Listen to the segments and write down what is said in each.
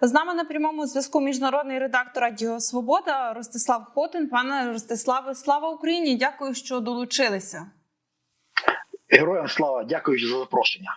З нами на прямому зв'язку міжнародний редактор Радіо Свобода Ростислав Хотин. Пане Ростиславе, слава Україні! Дякую, що долучилися. Героям слава, дякую за запрошення.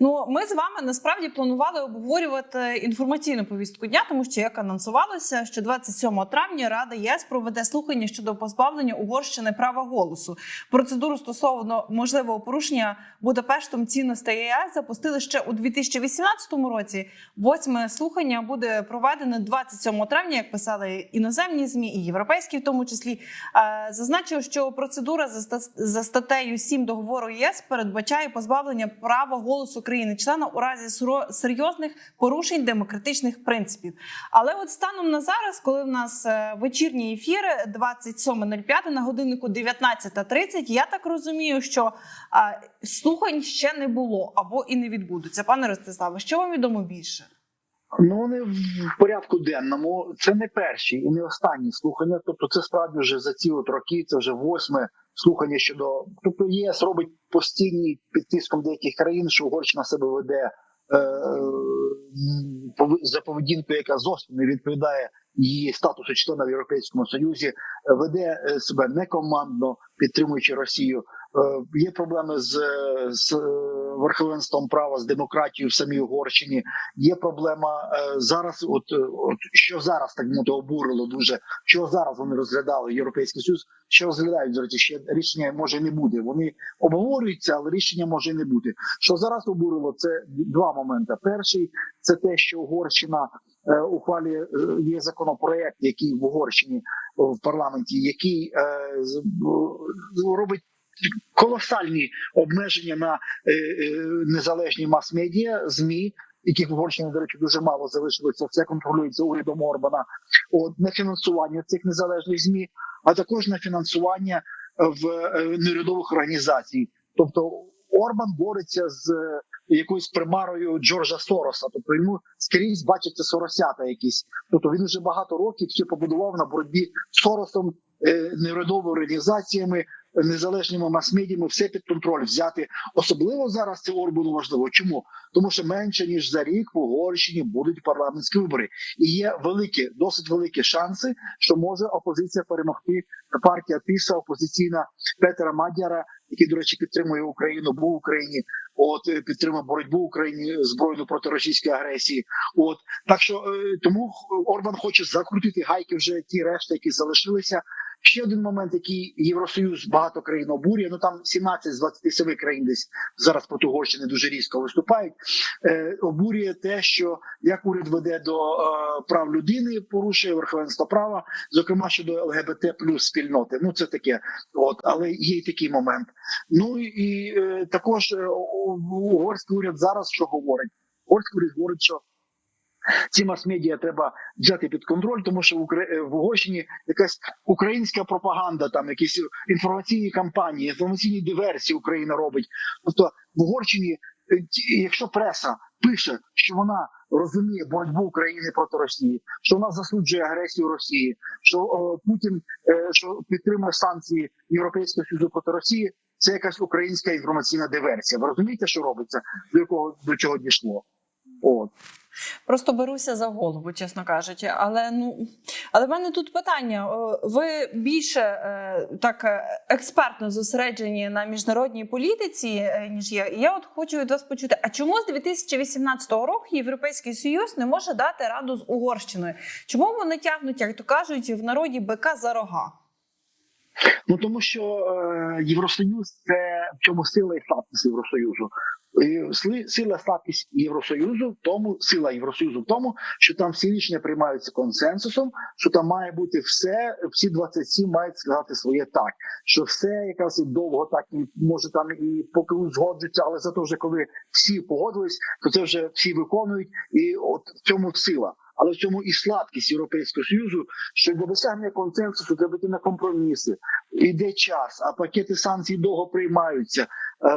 Ну, ми з вами насправді планували обговорювати інформаційну повістку дня, тому що як анонсувалося, що 27 травня Рада ЄС проведе слухання щодо позбавлення Угорщини права голосу. Процедуру стосовно можливого порушення Будапештом цінностей ЄС запустили ще у 2018 році. Восьме слухання буде проведене 27 травня, як писали іноземні змі і європейські, в тому числі. Е, Зазначив, що процедура за статтею 7 договору ЄС передбачає позбавлення права голосу країни-члена у разі серйозних порушень демократичних принципів. Але от станом на зараз, коли в нас е, вечірні ефіри 27.05 на годиннику 19.30, я так розумію, що слухань ще не було або і не відбудуться. Пане Ростиславе, що вам відомо більше? Ну вони в порядку денному. Це не перші і не останні слухання. Тобто, це справді вже за ці от роки. Це вже восьме слухання щодо тобто ЄС робить постійні під тиском деяких країн, що Угорщина себе веде е, за поведінку, яка зовсім не відповідає її статусу члена в Європейському Союзі, е, веде е, себе некомандно, підтримуючи Росію. Е, Є проблеми з, з е, верховенством права, з демократією в самій Угорщині. Є проблема е, зараз. От, от що зараз так мовити, обурило дуже. Що зараз вони розглядали Європейський Союз? Що розглядають до речі, ще рішення може не буде. Вони обговорюються, але рішення може не бути. Що зараз обурило? Це два моменти. Перший це те, що Угорщина ухвалює є законопроект, який в Угорщині в парламенті, який робить колосальні обмеження на е, е, незалежні мас-медіа, змі. Яких в Угорщині, до речі, дуже мало залишилося. Все контролюється урядом Орбана. От на фінансування цих незалежних змі, а також на фінансування в е, неурядових організацій. Тобто Орбан бореться з якоюсь примарою Джорджа Сороса. Тобто йому скрізь бачаться соросята якісь. Тобто він вже багато років все побудував на боротьбі з Соросом, неурядовими організаціями, незалежними мас-медіями, все під контроль взяти. Особливо зараз це Орбану важливо. Чому? Тому що менше ніж за рік в Угорщині будуть парламентські вибори, і є великі, досить великі шанси, що може опозиція перемогти. Партія Піса опозиційна Петера Мадяра, який, до речі, підтримує Україну, був в Україні. От е, підтримує боротьбу Україні збройну проти російської агресії. От так що е, тому Орбан хоче закрутити гайки вже ті решти, які залишилися. Ще один момент, який Євросоюз багато країн обурює. Ну там 17 з 27 країн десь зараз проти Угорщини дуже різко виступають. Е, обурює те, що як уряд веде до е, прав людини, порушує верховенство права, зокрема щодо ЛГБТ плюс спільноти. Ну це таке, от але є й такий момент. Ну і е, також е, угорський уряд зараз що говорить? Угорський уряд говорить, що ці мас-медіа треба взяти під контроль, тому що в, Укра... е, в Угорщині якась українська пропаганда, там якісь інформаційні кампанії, інформаційні диверсії Україна робить. Тобто в Угорщині, е, якщо преса пише, що вона розуміє боротьбу України проти Росії, що вона засуджує агресію Росії, що о, Путін е, що підтримує санкції Європейського Союзу проти Росії, це якась українська інформаційна диверсія. Ви розумієте, що робиться, до якого до чого дійшло? От. Просто беруся за голову, чесно кажучи. Але ну але в мене тут питання: ви більше е, так е, експертно зосереджені на міжнародній політиці, е, ніж я. І я от хочу від вас почути: а чому з 2018 року Європейський Союз не може дати раду з Угорщиною? Чому вони тягнуть, як то кажуть, в народі бика за рога? Ну тому що е, Євросоюз це в чому сила і слабкість Євросоюзу. Сли- сила слабкість Євросоюзу в тому, сила Євросоюзу в тому, що там всі рішення приймаються консенсусом, що там має бути все, всі 27 мають сказати своє так. Що все якраз і довго так і може там і поки узгоджується, але зато вже коли всі погодились, то це вже всі виконують, і от в цьому сила. Але в цьому і слабкість Європейського союзу, що для досягнення консенсусу треба йти на компроміси. Іде час, а пакети санкцій довго приймаються е,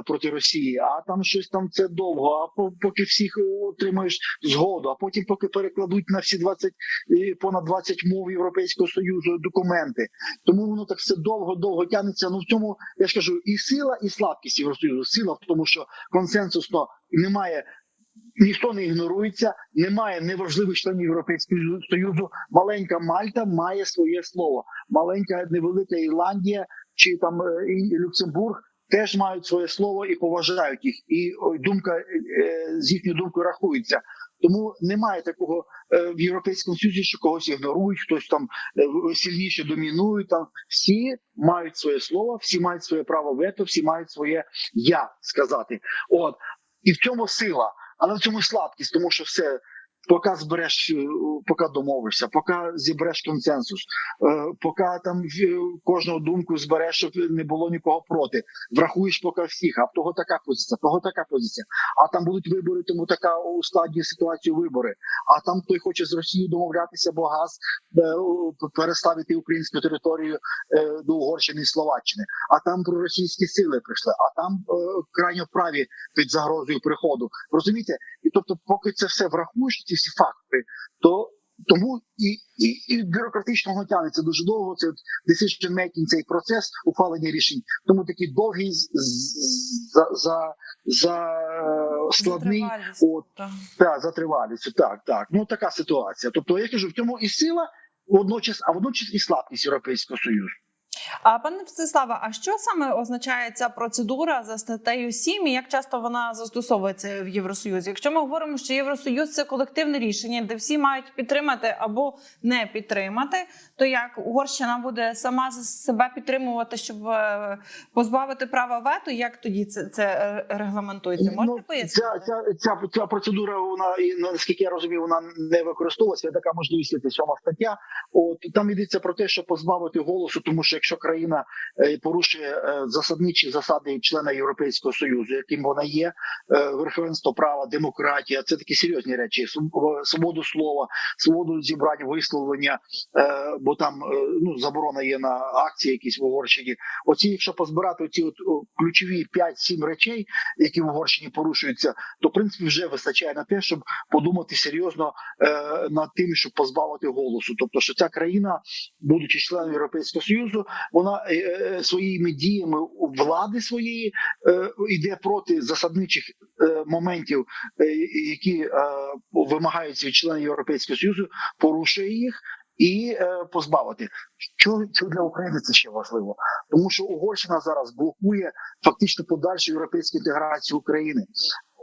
проти Росії. А там щось там це довго. А поки всіх отримаєш згоду, а потім поки перекладуть на всі 20, е, понад 20 мов Європейського союзу документи. Тому воно так все довго, довго тягнеться. Ну в цьому я ж кажу, і сила, і слабкість Євросоюзу. Сила в тому, що консенсусно немає ніхто не ігнорується, немає неважливих членів Європейського Союзу. Маленька Мальта має своє слово. Маленька невелика Ірландія чи там е, і Люксембург теж мають своє слово і поважають їх. І думка е, з їхньою думкою рахується. Тому немає такого е, в європейському союзі, що когось ігнорують, хтось там е, сильніше домінує. Там всі мають своє слово, всі мають своє право вето, всі мають своє я сказати. От і в цьому сила, але в цьому слабкість, тому що все. Поки збереш, е, поки домовишся, поки зібереш консенсус, е, поки там е, кожного думку збереш, щоб не було нікого проти, врахуєш поки всіх, а в того така позиція, в того така позиція. А там будуть вибори, тому така ускладнює ситуацію вибори. А там той хоче з Росією домовлятися, бо газ переставити українську територію до Угорщини і Словаччини. А там проросійські сили прийшли, а там крайньо праві під загрозою приходу. Розумієте? І тобто, поки це все врахуєш, ці всі факти, то тому і, і, і бюрократично воно тягнеться дуже довго. Це decision making, цей процес ухвалення рішень. Тому такий довгий за, за, за складний. От так, за тривалістю. Так, так. Ну така ситуація. Тобто, я кажу, в цьому і сила водночас, а водночас і слабкість Європейського союзу. А пане Мстиславе, а що саме означає ця процедура за статтею 7 і як часто вона застосовується в Євросоюзі? Якщо ми говоримо, що Євросоюз це колективне рішення, де всі мають підтримати або не підтримати, то як Угорщина буде сама за себе підтримувати, щоб е, позбавити права вето? Як тоді це, це е, регламентується? Можете Ну, пояснити? ця, ця, ця, ця процедура, вона і ну, наскільки я розумію, вона не використовується. Є така можливість сьома стаття. От там йдеться про те, що позбавити голосу, тому що якщо країна е, порушує е, засадничі засади члена Європейського союзу, яким вона є, е, верховенство права, демократія, це такі серйозні речі. Своб- Свободу слова, свободу зібрань, висловлення, бо там ну заборона є на акції, якісь в Угорщині. Оці, якщо позбирати оці от ключові 5-7 речей, які в Угорщині порушуються, то в принципі вже вистачає на те, щоб подумати серйозно над тим, щоб позбавити голосу. Тобто, що ця країна, будучи членом Європейського союзу, вона е, е, своїми діями влади своєї е, йде проти засадничих моментів, які вимагаються від членів Європейського союзу, порушує їх. І е, позбавити, що, що для України це ще важливо, тому що Угорщина зараз блокує фактично подальшу європейську інтеграцію України.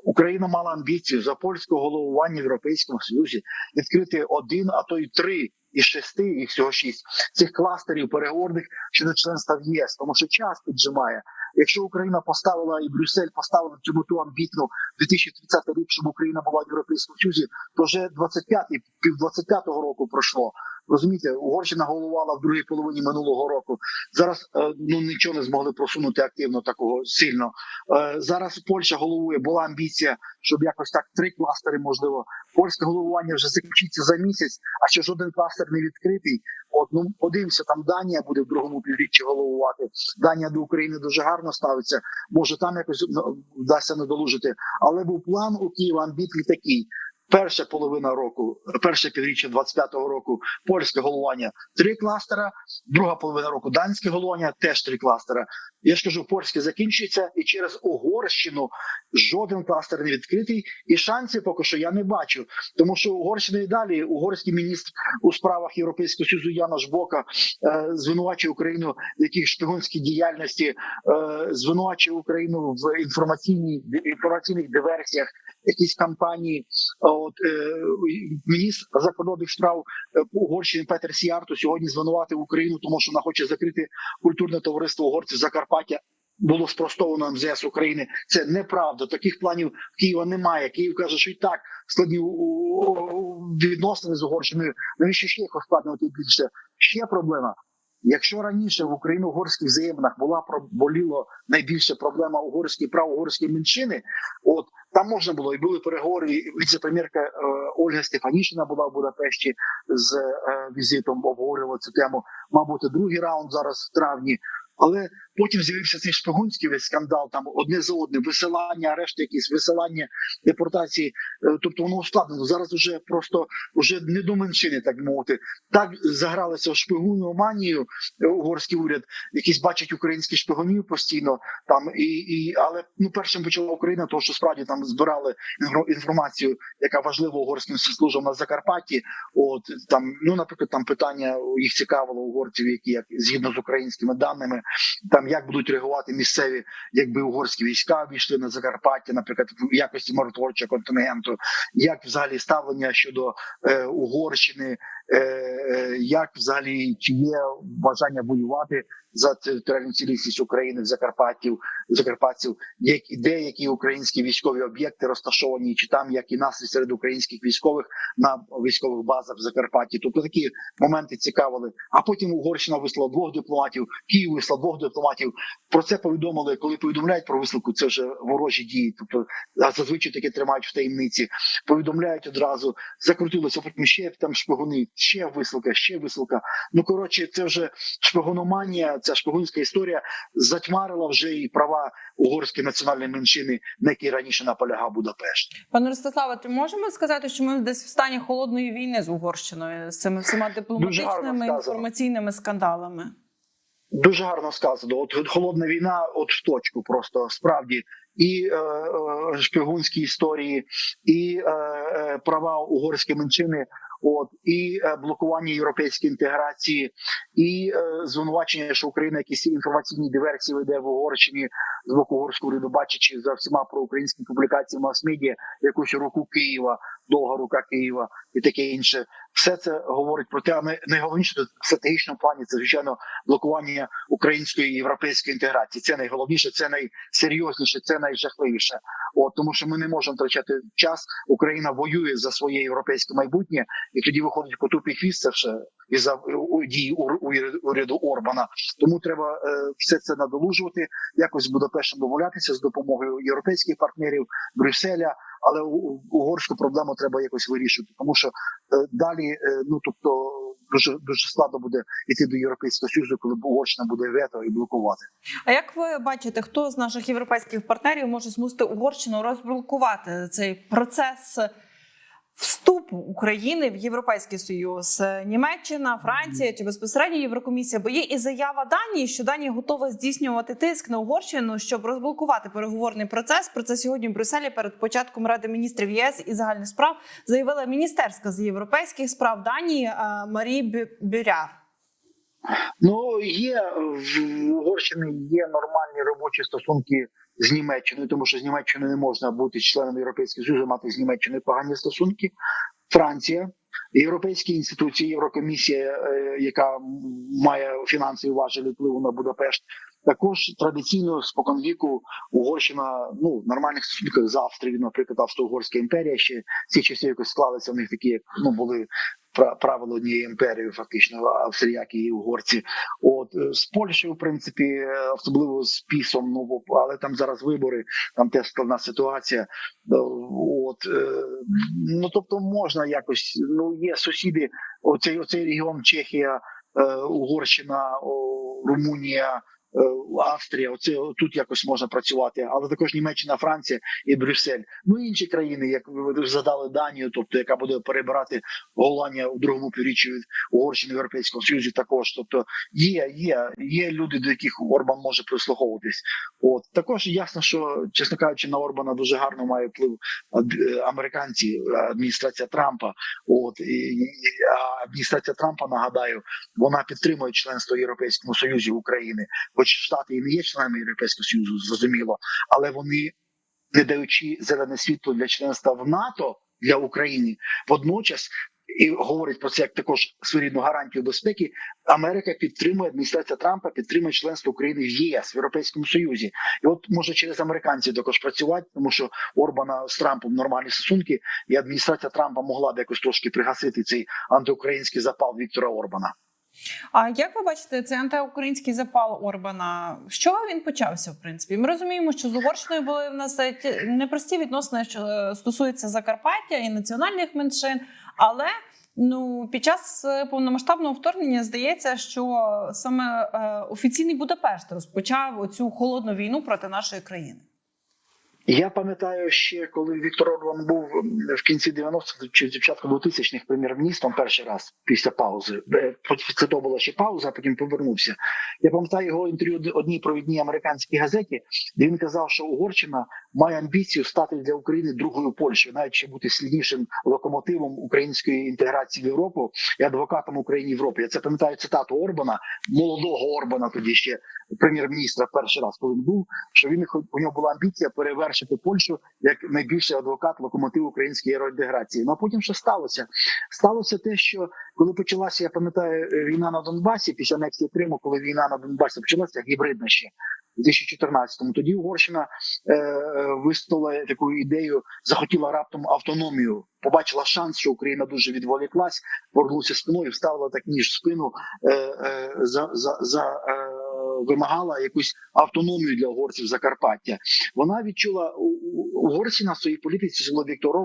Україна мала амбіцію за польського головування в Європейському Союзі відкрити один, а то й три із шести, їх всього шість цих кластерів переговорних щодо членства в єс, тому що час піджимає. Якщо Україна поставила і Брюссель поставили цю мету амбітну 2030 рік, щоб Україна була в Європейському Союзі, то вже 25-й, пів 25-го року пройшло. Розумієте, Угорщина головувала в другій половині минулого року. Зараз е, ну нічого не змогли просунути активно такого сильно. Е, Зараз Польща головує, була амбіція, щоб якось так три кластери можливо. Польське головування вже закінчиться за місяць, а ще жоден кластер не відкритий. От ну подивимося, там Данія буде в другому півріччі головувати. Данія до України дуже гарно ставиться. Може там якось ну, вдасться надолужити. Але був план у Києва амбітний такий. Перша половина року, перше півріччя 25-го року, польське головування три кластера, друга половина року данське головування теж три кластера. Я ж кажу, польське закінчується, і через Угорщину жоден кластер не відкритий, і шансів поки що я не бачу. Тому що Угорщина і далі угорський міністр у справах Європейського Союзу Янош Бока е, звинувачує Україну в якихось шпигунській діяльності, е, звинувачує Україну в інформаційній інформаційних диверсіях, якісь кампанії. От е, міністр закордонних справ е, Угорщини Петер Сіарто сьогодні звинуватив Україну, тому що вона хоче закрити культурне товариство угорців Закарпаття. Було спростовано МЗС України. Це неправда. Таких планів Києва немає. Київ каже, що і так складні відносини з Угорщиною. Навіщо ще їх ускладнювати більше? Ще проблема. Якщо раніше в україно-угорських взаєминах була про- боліло найбільше проблема угорської прав угорської меншини, от там можна було і були переговори. Віце-прем'єрка е, Ольга Стефанішина була в Будапешті з е, візитом, обговорювала цю тему. Мабуть, другий раунд зараз в травні. Але потім з'явився цей шпигунський весь скандал. Там одне за одним висилання, арешти, якісь висилання, депортації. Е, Тобто воно ускладнено. Зараз уже просто вже не до меншини, так мовити. Так загралися в шпигунну манію е, угорський уряд, якийсь бачить українських шпигунів постійно там і, і але ну першим почала Україна, тому що справді там збирали інформацію, яка важлива угорським службам на Закарпатті. От там, ну наприклад, там питання їх цікавило угорців, які як згідно з українськими даними, там як будуть реагувати місцеві, якби угорські війська війшли на Закарпаття, наприклад, в якості миротворчого контингенту, як взагалі ставлення щодо е, Угорщини, е, е, як взагалі чи є бажання воювати за територіальну цілісність України в Закарпаттів, Закарпатців, як деякі українські військові об'єкти розташовані, чи там як і настрій серед українських військових на військових базах в Закарпатті. Тобто такі моменти цікавили. А потім Угорщина вислала двох дипломатів, Київ вислав двох дипломатів. Про це повідомили, коли повідомляють про висилку. Це вже ворожі дії. Тобто зазвичай таке тримають в таємниці. Повідомляють одразу, закрутилося. Потім ще там шпигуни, ще висилка, ще висилка. Ну коротше, це вже шпигономанія, ця шпигунська історія затьмарила вже і права угорської національної меншини, на якій раніше наполягав Будапешт. Пане Ростиславе, ти можемо сказати, що ми десь в стані холодної війни з Угорщиною з цими всіма дипломатичними інформаційними скандалами? Дуже гарно сказано. От холодна війна, от в точку, просто справді і е, е, шпигунські історії, і е, е, права угорської меншини. От і е, блокування європейської інтеграції, і е, звинувачення, що Україна якісь інформаційні диверсії веде в Угорщині з боку угорського уряду, бачачи за всіма проукраїнськими публікаціями мас-медіа якусь руку Києва, довга рука Києва і таке інше. Все це говорить про те, а най- найголовніше в стратегічному плані це звичайно блокування української і європейської інтеграції. Це найголовніше, це найсерйозніше, це найжахливіше. От тому, що ми не можемо втрачати час. Україна воює за своє європейське майбутнє, і тоді виходить по тупі хвіст все із за дії ур- уряду- Орбана. Тому треба е, все це надолужувати, якось з Будапештом домовлятися з допомогою європейських партнерів Брюсселя. Але угорську проблему треба якось вирішити, тому що е, далі, е, ну тобто, дуже дуже складно буде йти до європейського союзу, коли Угорщина буде вето і блокувати. А як ви бачите, хто з наших європейських партнерів може змусити Угорщину розблокувати цей процес вступу України в Європейський Союз? Німеччина, Франція чи безпосередньо Єврокомісія? Бо є і заява Данії, що Данія готова здійснювати тиск на Угорщину, щоб розблокувати переговорний процес. Про це сьогодні в Брюсселі перед початком Ради міністрів ЄС і загальних справ заявила міністерська з європейських справ Данії е, Марі Бюря. Ну є в Угорщині є нормальні робочі стосунки з Німеччиною, тому що з Німеччиною не можна бути членом Європейського Союзу, мати з Німеччиною погані стосунки. Франція, європейські інституції, Єврокомісія, е, яка має фінансові важелі впливу на Будапешт. Також традиційно споконвіку Угорщина ну нормальних стосунках з Австрією, наприклад, Австро-Угорська імперія ще ці часи якось склалися. В них такі як ну були пра- правила однієї імперії, фактично австріяки і угорці. От е, з Польщею, в принципі, е, особливо з пісом, ну але там зараз вибори, там теж складна ситуація. Е, От ну тобто можна якось. Ну є сусіди, оцей оцей регіон Чехія, Угорщина, Румунія. Е, Австрія, оце тут якось можна працювати, але також Німеччина, Франція і Брюссель. Ну інші країни, як ви згадали Данію, тобто яка буде перебирати Голландія у другому півріччі від Угорщини в Європейському Союзі. Також тобто є, є, є люди, до яких Орбан може прислуховуватись. От також ясно, що чесно кажучи, на Орбана дуже гарно має вплив е, американці, адміністрація Трампа. От і, адміністрація Трампа нагадаю, вона підтримує членство Європейському Союзі України, хоч Штати і не є членами Європейського Союзу, зрозуміло, але вони не даючи зелене світло для членства в НАТО для України, водночас і говорить про це як також своєрідну гарантію безпеки. Америка підтримує адміністрація Трампа, підтримує членство України в ЄС в Європейському Союзі, і от може через американців також працювати, тому що Орбана з Трампом нормальні стосунки, і адміністрація Трампа могла б якось трошки пригасити цей антиукраїнський запал Віктора Орбана. А як ви бачите, цей антиукраїнський запал Орбана? З чого він почався? В принципі, ми розуміємо, що з Угорщиною були в нас е, непрості відносини, що е, стосуються Закарпаття і національних меншин, але ну під час е, повномасштабного вторгнення здається, що саме офіційний Будапешт розпочав оцю холодну війну проти нашої країни. Я пам'ятаю ще, коли Віктор Орбан був в кінці 90-х чи початку 2000-х прем'єр-міністром перший раз після паузи. Е, Це то була ще пауза, а потім повернувся. Я пам'ятаю його інтерв'ю одній провідній американській газеті, де він казав, що Угорщина має амбіцію стати для України другою Польщею, навіть ще бути сильнішим локомотивом української інтеграції в Європу і адвокатом України в Європі. Я це пам'ятаю цитату Орбана, молодого Орбана, тоді ще прем'єр-міністра перший раз, коли він був, що він у нього була амбіція перевершити Польщу як найбільший адвокат локомотив української євроінтеграції. Ну а потім що сталося? Сталося те, що коли почалася, я пам'ятаю, е, війна на Донбасі, після анексії Криму, коли війна на Донбасі почалася гібридна ще. У 2014-му тоді Угорщина е, е, висловила таку ідею, захотіла раптом автономію, побачила шанс, що Україна дуже відволіклась, повернулася спиною, вставила так ніж в спину, е, е, за, за, за е, вимагала якусь автономію для угорців Закарпаття. Вона відчула Угорщина в своїй політиці жило Віктор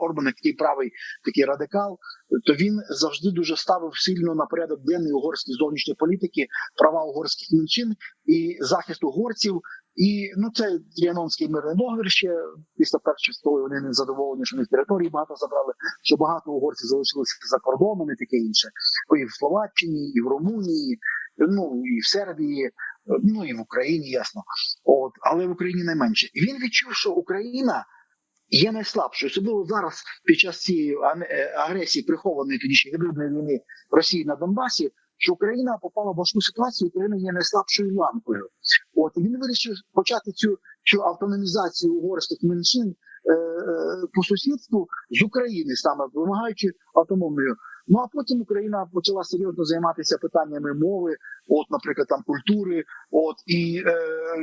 Орбан, як такий правий такий радикал. То він завжди дуже ставив сильно на порядок денний угорської зовнішньої політики, права угорських меншин і захист угорців. І ну це Тріанонський мирний договір ще після першої світової вони не задоволені, що вони території багато забрали, що багато угорців залишилися за кордоном і таке інше. І в Словаччині, і в Румунії, ну і в Сербії, ну і в Україні, ясно. От, але в Україні найменше. Він відчув, що Україна є найслабшою, особливо зараз під час цієї е, агресії прихованої тоді ще гібридної війни Росії на Донбасі. Що Україна попала в важку ситуацію, Україна є найслабшою ланкою. От він вирішив почати цю, цю автономізацію угорських меншин е, е, по сусідству з України, саме вимагаючи автономію. Ну а потім Україна почала серйозно займатися питаннями мови, от, наприклад, там культури. От і е,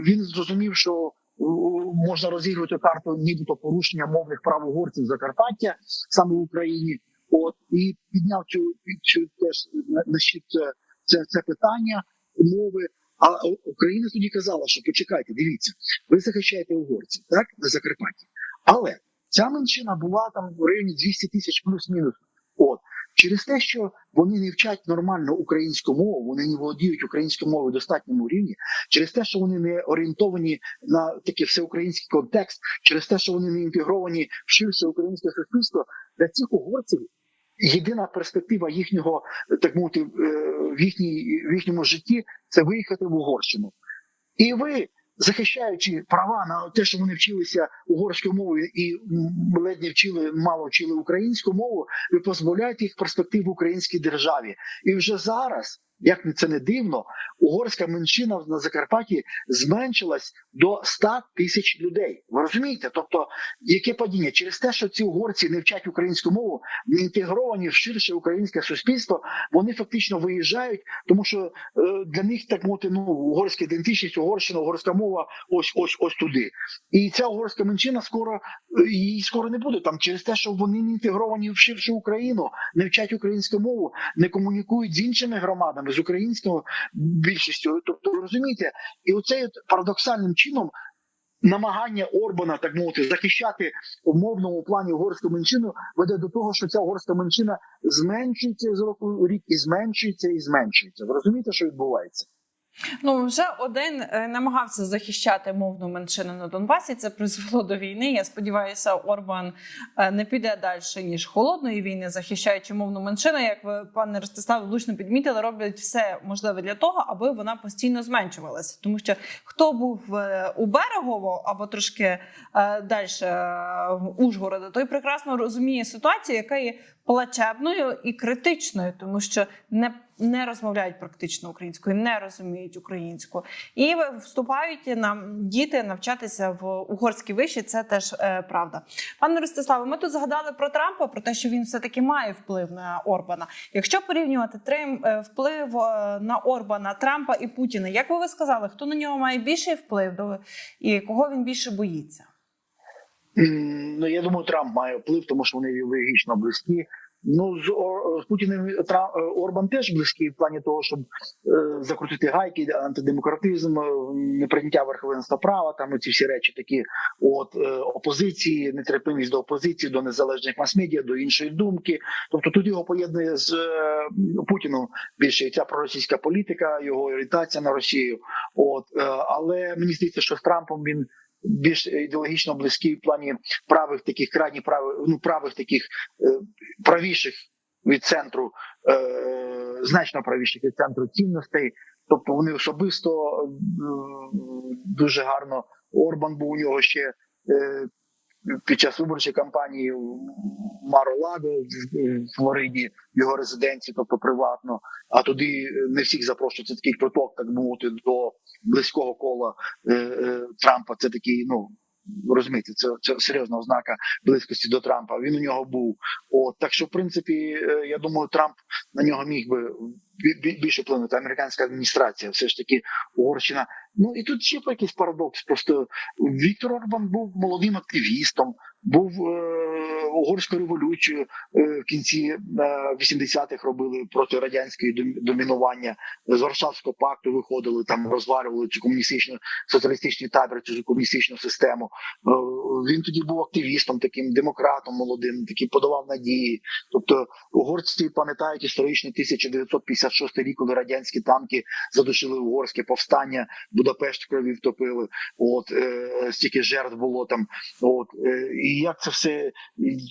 він зрозумів, що у, можна розігрувати карту, нібито порушення мовних прав угорців Закарпаття саме в Україні. От і підняв цю, цю теж на, щит це, це, це питання мови. А Україна тоді казала, що почекайте, дивіться, ви захищаєте угорців, так на Закарпатті. Але ця меншина була там в районі 200 тисяч плюс-мінус. Через те, що вони не вчать нормально українську мову, вони не володіють українською мовою в достатньому рівні, через те, що вони не орієнтовані на такий всеукраїнський контекст, через те, що вони не інтегровані в українське суспільство, для цих угорців єдина перспектива їхнього, так мовити, е, в, їхній, в їхньому житті це виїхати в Угорщину. І ви, захищаючи права на те, що вони вчилися угорською мовою і ледь не вчили, мало вчили українську мову, ви позбавляєте їх перспектив в українській державі. І вже зараз, як це не дивно, угорська меншина на Закарпатті зменшилась до 100 тисяч людей. Ви розумієте? Тобто, яке падіння через те, що ці угорці не вчать українську мову, не інтегровані в ширше українське суспільство, вони фактично виїжджають, тому що е, для них так мовити, ну угорська ідентичність, угорщина, угорська мова, ось ось ось туди. І ця угорська меншина скоро е, її скоро не буде там через те, що вони не інтегровані в ширшу Україну, не вчать українську мову, не комунікують з іншими громадами, з українського більшістю. Тобто, розумієте, і оцей парадоксальним чином. Намагання Орбана, так мовити, захищати в мовному плані угорську меншину веде до того, що ця угорська меншина зменшується з року в рік і зменшується і зменшується. Ви розумієте, що відбувається? Ну вже один е, намагався захищати мовну меншину на Донбасі. Це призвело до війни. Я сподіваюся, Орбан е, не піде далі ніж холодної війни, захищаючи мовну меншину. Як ви, пане Ростислав, влучно підмітили, роблять все можливе для того, аби вона постійно зменшувалася. Тому що хто був е, у берегово або трошки далі Ужгорода, той прекрасно розуміє ситуацію, яка є плачебною і критичною, тому що не не розмовляють практично українською, не розуміють українську, і вступають нам діти навчатися в угорській виші. Це теж е, правда. Пане Ростиславе, ми тут згадали про Трампа, про те, що він все таки має вплив на Орбана. Якщо порівнювати трим е, вплив е, на Орбана, Трампа і Путіна, як би ви сказали, хто на нього має більший вплив і кого він більше боїться? Ну я думаю, Трамп має вплив, тому що вони ідеологічно близькі. Ну з, Ор- з Путіним Тра- е, Орбан теж близький в плані того, щоб е, закрутити гайки, антидемократизм, е, неприйняття верховенства права, там ці всі речі такі. От е, опозиції, нетерпимість до опозиції, до незалежних мас-медіа, до іншої думки. Тобто тут його поєднує з е, Путіну більше ця проросійська політика, його орієнтація на Росію. От е, але мені здається, що з Трампом він. Більш ідеологічно близькі в плані правих таких крайні правих, ну правих таких е, правіших від центру, е, значно правіших від центру цінностей. Тобто вони особисто дуже гарно. Орбан був у нього ще е, під час виборчої кампанії в Маро-Лаго в- Флориді, його резиденції, тобто приватно. А туди не всіх запрошують. Це такий квиток, так мовити, до близького кола е, е, Трампа. Це такий, ну розумієте, це, це серйозна ознака близькості до Трампа. Він у нього був. От так що, в принципі, е, я думаю, Трамп на нього міг би бі- бі- більше вплинути. Американська адміністрація, все ж таки Угорщина. Ну і тут ще якийсь парадокс. Просто Віктор Орбан був молодим активістом, був е, угорською революцією е, в кінці е, 80-х робили проти радянської дом- домінування з Варшавського пакту. Виходили там, розвалювали цю комуністичну соціалістичний табір, цю комуністичну систему. Е, він тоді був активістом, таким демократом молодим, такий подавав надії. Тобто угорці пам'ятають історичний 1956 рік, коли радянські танки задушили угорське повстання, Будапешт крові втопили. От е, стільки жертв було там. От е, і як це все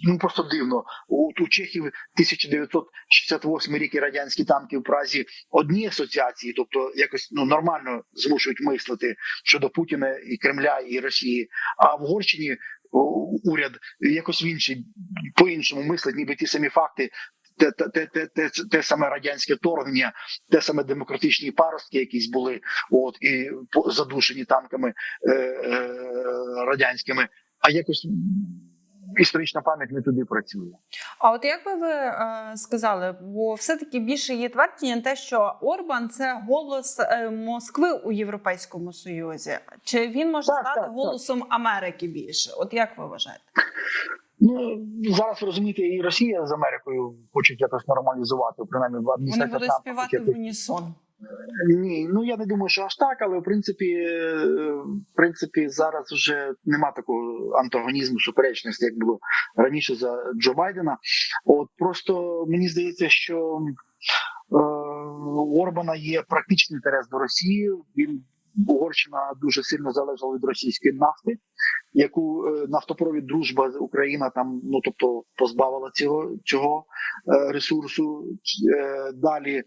ну просто дивно. У, у Чехів 1968 рік і радянські танки в Празі одні асоціації, тобто якось ну нормально змушують мислити щодо Путіна і Кремля і Росії. А в Угорщині уряд якось в інший по іншому мислить, ніби ті самі факти. Те, те, те, те, те, саме радянське вторгнення, те саме демократичні паростки, якісь були, от і задушені танками е, е, радянськими, а якось історична пам'ять не туди працює. А от як би ви е, сказали, бо все-таки більше є твердження те, що Орбан це голос е, Москви у Європейському Союзі. Чи він може Так, стати так, так. голосом Америки більше? От як ви вважаєте? Ну зараз розумієте, і Росія з Америкою хочуть якось нормалізувати, принаймні в Вони адміністрації будуть Трампа співати в унісон. Ні, ну я не думаю, що аж так, але в принципі, е, в принципі, зараз вже нема такого антагонізму, суперечності, як було раніше за Джо Байдена. От просто мені здається, що е, у Орбана є практичний інтерес до Росії. Він Угорщина дуже сильно залежала від російської нафти, яку е, нафтопровід дружба Україна там, ну тобто позбавила цього цього е, ресурсу. Е, далі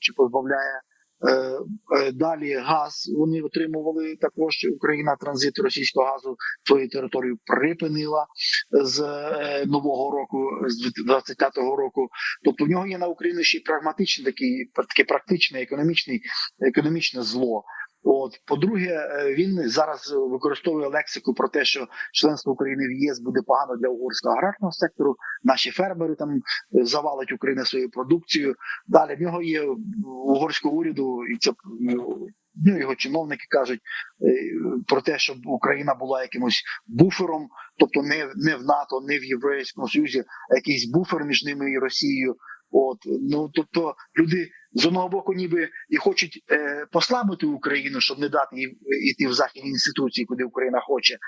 чи позбавляє. Е, е, Далі газ вони отримували також. Україна транзит російського газу свою територію припинила з е, нового року, з 25-го року. Тобто в нього є на Україну ще й прагматичний такий таке практичне, економічний, економічне зло. От, по-друге, е, він зараз використовує лексику про те, що членство України в ЄС буде погано для угорського аграрного сектору. Наші фермери там е, завалять Україну своєю продукцією. Далі в нього є угорського уряду, і це ну, його чиновники кажуть е, про те, щоб Україна була якимось буфером, тобто не, не в НАТО, не в Європейському Союзі, а якийсь буфер між ними і Росією. От ну тобто люди з одного боку, ніби і хочуть е, послабити Україну, щоб не дати їй йти в західні інституції, куди Україна хоче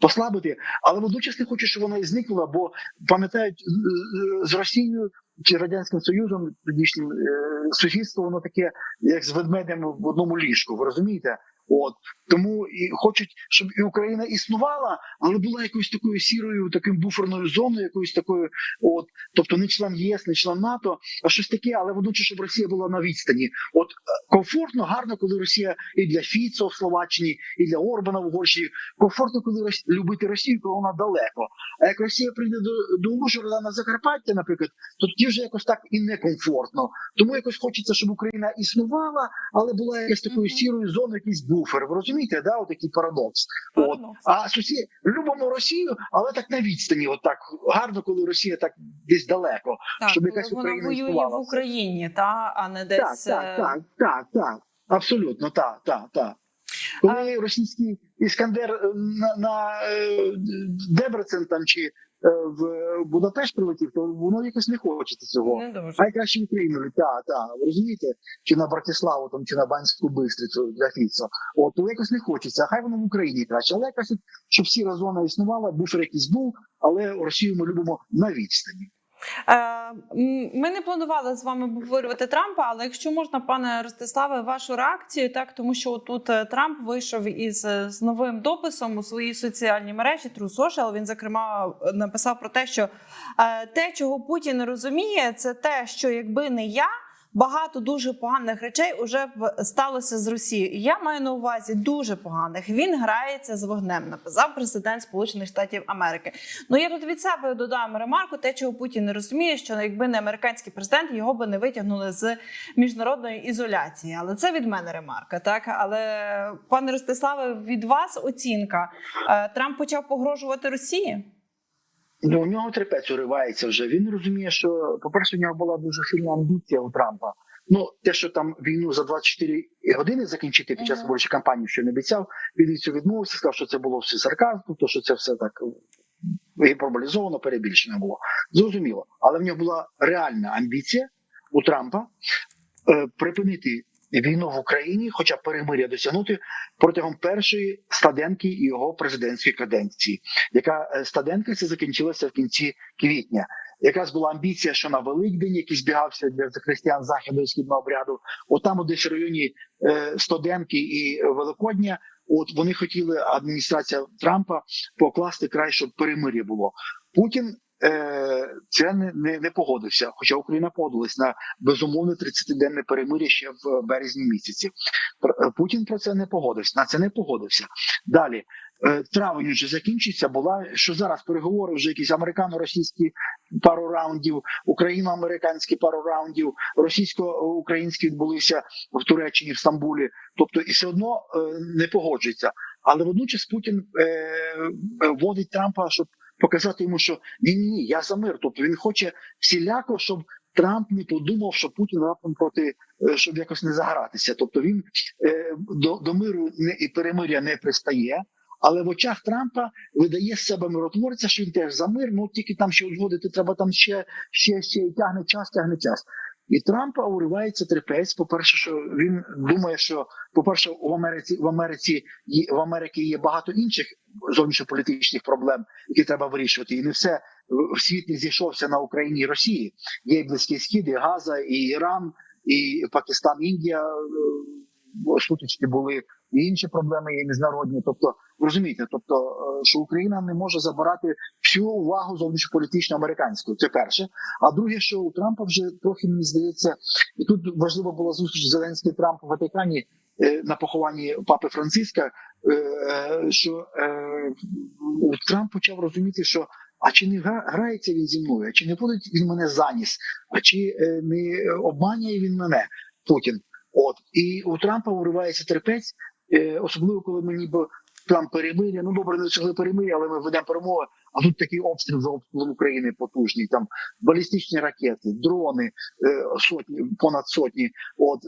послабити, але водночас не хочуть, щоб вона і зникла, бо пам'ятають з Росією чи радянським союзом тодішнім е, сусідство, воно таке, як з ведмедем в одному ліжку. Ви розумієте? От тому і хочуть, щоб і Україна існувала, але була якоюсь такою сірою, таким буферною зоною, якоюсь такою, от тобто не член ЄС, не член НАТО, а щось таке, але водночас, щоб Росія була на відстані. От е, комфортно, гарно, коли Росія і для Фіцо в Словаччині, і для Орбана в Угорщині. Комфортно, коли Рос- любити Росію, коли вона далеко. А як Росія прийде до, до Ужгорода на Закарпаття, наприклад, то тоді вже якось так і некомфортно. Тому якось хочеться, щоб Україна існувала, але була якась такою сірою зоною, якийсь буфер. Ви розумієте, да? Отакий парадокс. От. А сусід любимо Росію, але так на відстані. От так гарно, коли Росія так десь далеко. Так, щоб якась вона Україна воює існувала. в Україні, та а не десь так, е, так, так, так. Абсолютно, так, так, так. Коли російський іскандер е, на, на е, Дебрецен там чи в Будапешт прилетів, то воно якось не хочеться цього. Не дуже. Хай краще в Україну літає, так, розумієте, чи на Братиславу там, чи на Банську Бистрицю для Фіцо. От то якось не хочеться, а хай воно в Україні краще. Але якось, щоб всі зона існувала, буфер якийсь був, але Росію ми любимо на відстані. Е, Ми не планували з вами обговорювати Трампа, але якщо можна, пане Ростиславе, вашу реакцію, так тому що тут Трамп вийшов із е, з новим дописом у своїй соціальній мережі True Social. Він зокрема написав про те, що е, те, чого Путін розуміє, це те, що якби не я. Багато дуже поганих речей вже б сталося з Росією. Я маю на увазі дуже поганих. Він грається з вогнем. Написав президент Сполучених Штатів Америки. Ну я тут від себе додам ремарку, те, чого Путін не розуміє, що якби не американський президент, його би не витягнули з міжнародної ізоляції. Але це від мене ремарка. Так, але пане Ростиславе, від вас оцінка Е, Трамп почав погрожувати Росії. Ну, у нього трепець уривається вже. Він розуміє, що, по-перше, у нього була дуже сильна амбіція у Трампа. Ну, те, що там війну за 24 години закінчити під час виборчої кампанії, що не обіцяв, він від цього відмовився, сказав, що це було все сарказм, то що це все так гіперболізовано, перебільшено було. Зрозуміло. Але в нього була реальна амбіція у Трампа е, припинити війну в Україні, хоча перемиря досягнути протягом першої стаденки його президентської каденції, яка е, стаденка це закінчилася в кінці квітня. Якраз була амбіція, що на Великдень, який збігався для християн західного східного обряду, отам, от десь в районі е, Стоденки і Великодня, от вони хотіли адміністрація Трампа покласти край, щоб перемир'я було. Путін це не, не, не погодився, хоча Україна погодилась на безумовне 30-денне перемир'я ще в березні місяці. Е, Путін про це не погодився. На це не погодився. Далі е, травень вже закінчиться. Була що зараз переговори вже якісь американо-російські пару раундів, україно-американські пару раундів, російсько-українські відбулися в Туреччині, в Стамбулі. Тобто, і все одно е, не погоджується. Але водночас Путін е, е, вводить Трампа, щоб показати йому, що ні, ні, ні, я за мир. Тобто він хоче всіляко, щоб Трамп не подумав, що Путін раптом проти, е, щоб якось не загратися. Тобто він е, до, до миру не і перемиря не пристає. Але в очах Трампа видає з себе миротворця, що він теж за мир. Ну тільки там ще узгодити, треба там ще, ще, ще тягне час, тягне час. І Трампа уривається трепець. По перше, що він думає, що по перше, в Америці в Америці в Америці є багато інших зовнішньополітичних проблем, які треба вирішувати, і не все світ не зійшовся на Україні і Росії. Є і Близький Схід, і Газа, і Іран, і Пакистан, Індія. е, Сутички були і інші проблеми є міжнародні. Тобто, розумієте, тобто, е, що Україна не може забирати всю увагу зовнішньополітично американську. Це перше. А друге, що у Трампа вже трохи мені здається, і тут важливо була зустріч Зеленський Трамп у Ватикані е, на похованні папи Франциска. е, Що Трамп почав розуміти, що а чи не грається він зі мною, а чи не водить він мене заніс, а чи не обманює він мене Путін? От і у Трампа уривається терпець, особливо коли ми ніби там перемир'я. Ну добре, не досягли перемир'я, але ми ведемо перемови. А тут такий обстріл за обстрілом України потужний. Там балістичні ракети, дрони е, сотні, понад сотні. От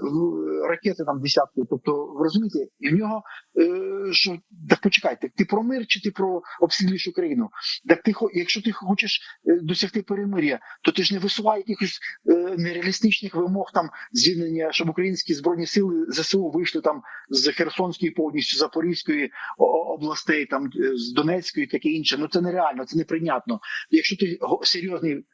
ракети там десятки. Тобто, ви розумієте, і в нього е, що так почекайте, ти про мир чи ти про обстрілюєш Україну? Так ти якщо ти хочеш е, досягти перемир'я, то ти ж не висувай якихось нереалістичних вимог там звільнення, щоб українські збройні сили ЗСУ вийшли там з Херсонської повністю Запорізької областей, там з Донецької, таке інше. Ну це нереально, це неприйнятно. Якщо ти серйозний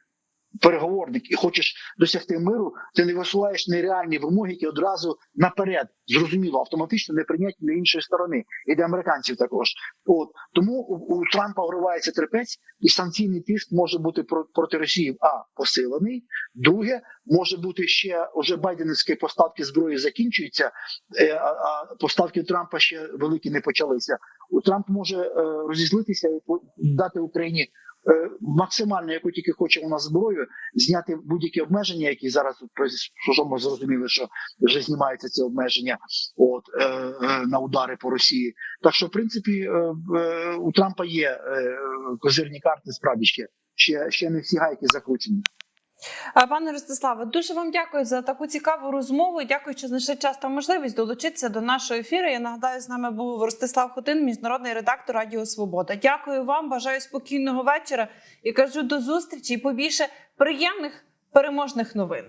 переговорник і хочеш досягти миру, ти не висуваєш нереальні вимоги, які одразу наперед зрозуміло автоматично не прийняті для іншої сторони, і для американців також. От тому у, у Трампа вривається трепець, і санкційний тиск може бути про- проти Росії а посилений. Друге, може бути ще уже байденівські поставки зброї закінчуються, е, а поставки Трампа ще великі не почалися. Трамп може е, розізлитися і дати Україні е, максимально, яку тільки хоче у нас зброю, зняти будь-які обмеження, які зараз що ми зрозуміли, що вже знімаються ці обмеження, от е, на удари по Росії. Так що, в принципі, у Трампа є козирні карти справді. Ще ще не всі гайки закручені. Пане Ростиславе, дуже вам дякую за таку цікаву розмову. Дякую, що знайшли час та можливість долучитися до нашого ефіру. Я нагадаю, з нами був Ростислав Хотин, міжнародний редактор Радіо Свобода. Дякую вам, бажаю спокійного вечора і кажу до зустрічі і побільше приємних переможних новин.